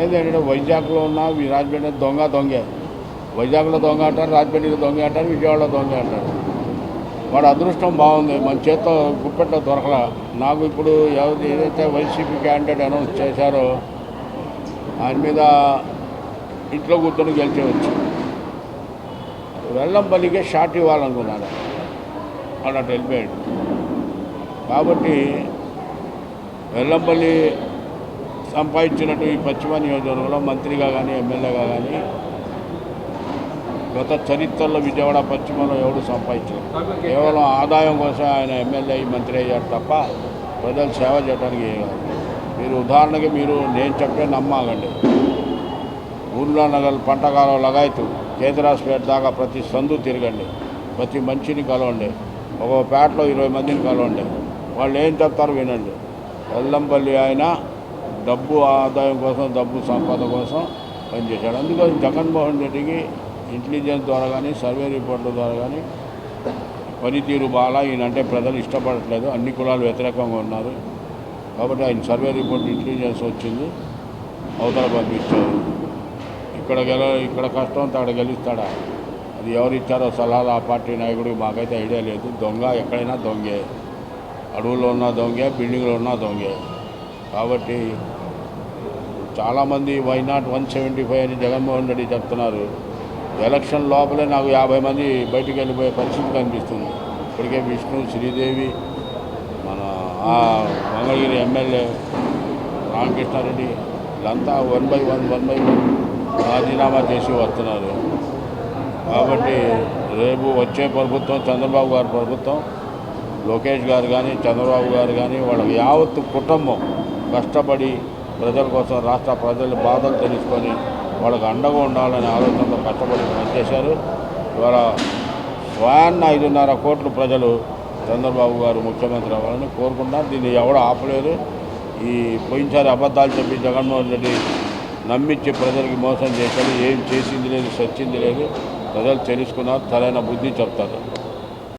ఏంటంటే వైజాగ్లో ఉన్న రాజమండ్రి దొంగ దొంగే. వైజాగ్లో దొంగ అంటారు రాజమండ్రిలో దొంగ అంటారు విజయవాడలో దొంగ అంటారు. వాడు అదృష్టం బాగుంది. మన చేత్తో గుప్పెట్లో దొరకల. నాకు ఇప్పుడు ఎవరి ఏదైతే వైసీపీ క్యాండిడేట్ అనౌన్స్ చేశారో ఆయన మీద ఇంట్లో కూర్చొని గెలిచేవచ్చు వెల్లంపల్లికే షాట్ ఇవ్వాలనుకున్నాడు. వాడు అటు వెళ్ళిపోయాడు. కాబట్టి వెల్లంపల్లి సంపాదించినట్టు ఈ పశ్చిమ నియోజకవర్గంలో మంత్రిగా కానీ ఎమ్మెల్యేగా కానీ గత చరిత్రలో విజయవాడ పశ్చిమలో ఎవడు సంపాదించారు కేవలం ఆదాయం కోసం ఆయన ఎమ్మెల్యే మంత్రి అయ్యారు తప్ప ప్రజలు సేవ చేయడానికి మీరు ఉదాహరణకి మీరు నేను చెప్పే నమ్మాగండి. ఊర్లో నగర్ పంటకాలం లగాయతు కేంద్రాస్పేట దాకా ప్రతి సందు తిరగండి. ప్రతి మనిషిని కలవండి. ఒక పేటలో ఇరవై మందిని కలవండి. వాళ్ళు ఏం చెప్తారు వినండి. ఎల్లంపల్లి ఆయన డబ్బు ఆదాయం కోసం డబ్బు సంపద కోసం పనిచేశాడు. అందుకని జగన్మోహన్ రెడ్డికి ఇంటెలిజెన్స్ ద్వారా కానీ సర్వే రిపోర్ట్ల ద్వారా కానీ పనితీరు బాగా ఈయనంటే ప్రజలు ఇష్టపడట్లేదు. అన్ని కులాలు వ్యతిరేకంగా ఉన్నారు. కాబట్టి ఆయన సర్వే రిపోర్ట్ ఇంటెలిజెన్స్ వచ్చింది. అవతల పంపించారు. ఇక్కడ గెల ఇక్కడ కష్టం ఉంటే అక్కడ గెలుస్తాడా? అది ఎవరిచ్చారో సలహాలు ఆ పార్టీ నాయకుడికి మాకైతే ఐడియా లేదు. దొంగ ఎక్కడైనా దొంగే. అడవుల్లో ఉన్న దొంగే బిల్డింగ్లో ఉన్న దొంగే. కాబట్టి చాలామంది why not one seventy five అని జగన్మోహన్ రెడ్డి చెప్తున్నారు. ఎలక్షన్ లోపలే నాకు యాభై మంది బయటికి వెళ్ళిపోయే పరిస్థితి కనిపిస్తుంది. ఇప్పటికే విష్ణు శ్రీదేవి మన ఆ మంగళగిరి ఎమ్మెల్యే రామకృష్ణారెడ్డి వీళ్ళంతా one by one one by one రాజీనామా చేసి వస్తున్నారు. కాబట్టి రేపు వచ్చే ప్రభుత్వం చంద్రబాబు గారి ప్రభుత్వం లోకేష్ గారు కానీ చంద్రబాబు గారు కానీ వాళ్ళ యావత్తు కుటుంబం కష్టపడి ప్రజల కోసం రాష్ట్ర ప్రజల బాధలు తెలుసుకొని వాళ్ళకి అండగా ఉండాలనే ఆలోచనతో కష్టపడి పనిచేశారు ఇవాళ వాన్న ఐదున్నర కోట్లు ప్రజలు చంద్రబాబు గారు ముఖ్యమంత్రి అవ్వాలని కోరుకుంటారు దీన్ని ఎవడు ఆపలేరు. ఈ పోయినసారి అబద్ధాలు చెప్పి జగన్మోహన్ రెడ్డి నమ్మించి ప్రజలకి మోసం చేశాడు. ఏం చేసింది లేదు సచ్చింది లేదు. ప్రజలు తెలుసుకున్నారు. సరైన బుద్ధి చెప్తారు.